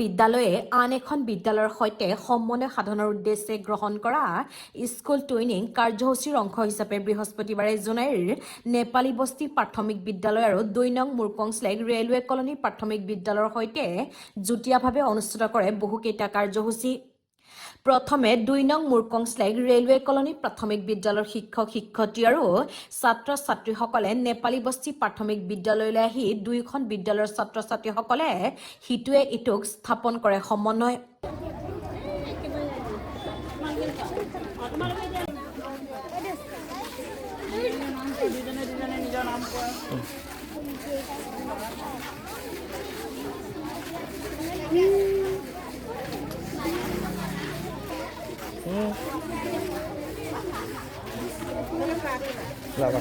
বিদ্যালয়ে আন এখন বিদ্যালয়ৰ সৈতে সমন্বয় সাধনৰ উদ্দেশ্যে গ্ৰহণ কৰা স্কুল টুইনিং কাৰ্যসূচীৰ অংশ হিচাপে বৃহস্পতিবাৰে জোনাইৰ নেপালী বস্তি প্ৰাথমিক বিদ্যালয় আৰু দুই নং মুৰকংশ্লেগ ৰেলৱে কলনী প্ৰাথমিক বিদ্যালয়ৰ সৈতে যুটীয়াভাৱে অনুষ্ঠিত কৰে বহুকেইটা কাৰ্যসূচী। প্ৰথমে দুই নং মুৰকংশ্লেগ ৰেলৱে কলনী প্ৰাথমিক বিদ্যালয়ৰ শিক্ষক, শিক্ষয়িত্ৰী আৰু ছাত্ৰ ছাত্ৰীসকলে নেপালী বস্তি প্ৰাথমিক বিদ্যালয়লৈ আহি দুয়োখন বিদ্যালয়ৰ ছাত্ৰ ছাত্ৰীসকলে সিটোৱে ইটোক স্থাপন কৰে সমন্বয়। 来吧。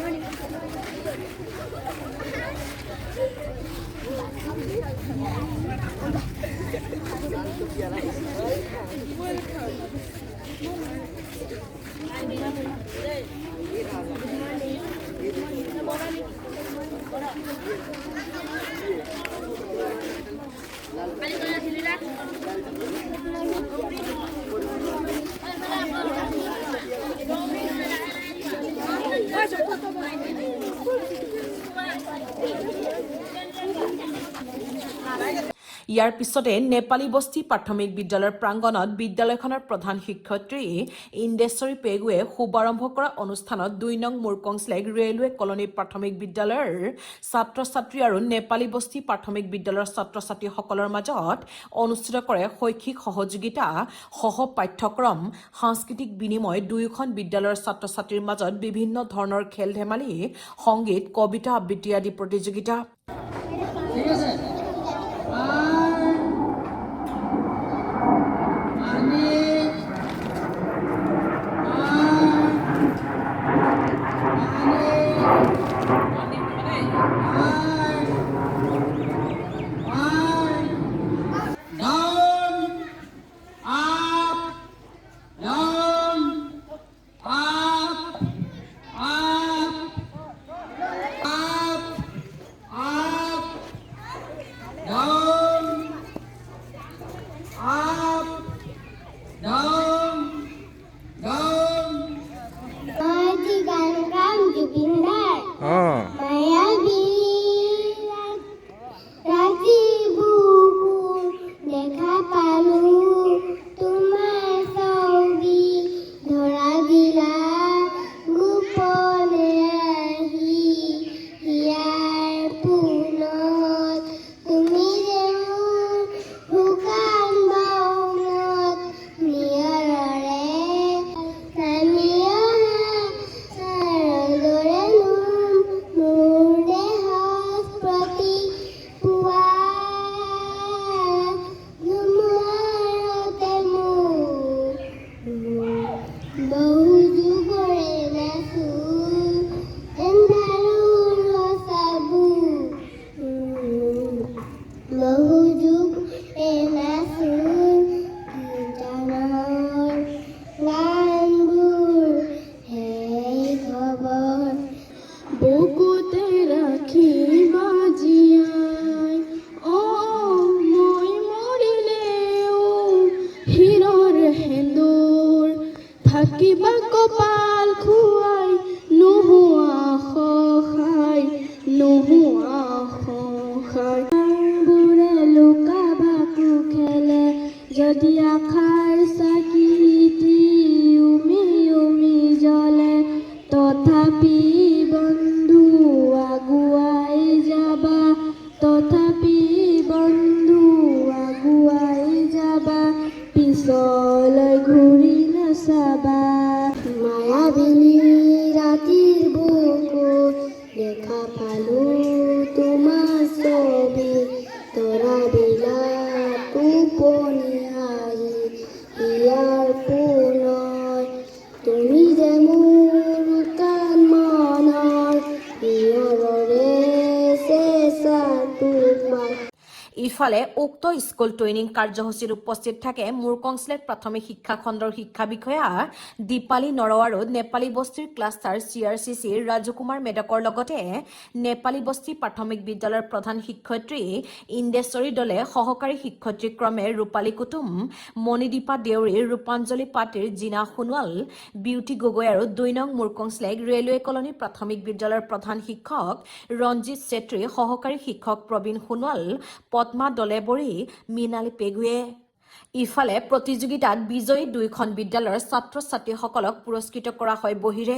ইয়াৰ পিছতে নেপালী বস্তি প্ৰাথমিক বিদ্যালয়ৰ প্ৰাংগণত বিদ্যালয়খনৰ প্ৰধান শিক্ষয়িত্ৰী ইন্দেশ্বৰী পেগুৱে শুভাৰম্ভ কৰা অনুষ্ঠানত দুই নং মুৰকংশ্লেগ ৰেলৱে কলনী প্ৰাথমিক বিদ্যালয়ৰ ছাত্ৰ ছাত্ৰী আৰু নেপালী বস্তি প্ৰাথমিক বিদ্যালয়ৰ ছাত্ৰ ছাত্ৰীসকলৰ মাজত অনুষ্ঠিত কৰে শৈক্ষিক সহযোগিতা, সহ পাঠ্যক্ৰম, সাংস্কৃতিক বিনিময়, দুয়োখন বিদ্যালয়ৰ ছাত্ৰ ছাত্ৰীৰ মাজত বিভিন্ন ধৰণৰ খেল ধেমালি সংগীত, কবিতা আবৃত্তি আদি প্ৰতিযোগিতা। ঠিক আছে। 啊。কপাল খুৱাই নোহোৱা সহায় নোহোৱা সহায় বোৰে লুকা ভাকু খেলে যদি আশাৰ চাকিটি উমি উমি জ্বলে, তথাপি বন্ধু আগুৱাই যাবা, তথাপি বন্ধু আগুৱাই যাবা, পিছলৈ ঘূৰি নাচাবা। মনৰ নিয়ৰৰে চেঁচা তোমাৰ ইফালে, উক্ত স্কুল ট্ৰেইনিং কাৰ্যসূচীত উপস্থিত থাকে মুৰকংশ্লেট প্ৰাথমিক শিক্ষা খণ্ডৰ শিক্ষা বিষয়া দীপালী নৰ আৰু নেপালী বস্তিৰ ক্লাষ্টাৰ চি আৰ চি চিৰ ৰাজু কুমাৰ মেডকৰ লগতে নেপালী বস্তি প্ৰাথমিক বিদ্যালয়ৰ প্ৰধান শিক্ষয়িত্ৰী ইন্দেশ্বৰী দলে সহকাৰী শিক্ষয়িত্ৰী ক্ৰমে ৰূপালী কুটুম, মণিদীপা দেউৰী, ৰূপাঞ্জলি পাটিৰ জিনা সোণোৱাল, বিউটি গগৈ আৰু দুই নং মুৰকংশ্লেগ ৰেলৱে কলনী প্ৰাথমিক বিদ্যালয়ৰ প্ৰধান শিক্ষক ৰঞ্জিত চেত্ৰী সহকাৰী শিক্ষক প্ৰবীণ সোণোৱাল পদ্মা দলেবৰী মীনালী পেগুৱে। ইফালে প্ৰতিযোগিতাত বিজয়ী দুয়োখন বিদ্যালয়ৰ ছাত্ৰ ছাত্ৰীসকলক পুৰস্কৃত কৰা হয় বহিৰে।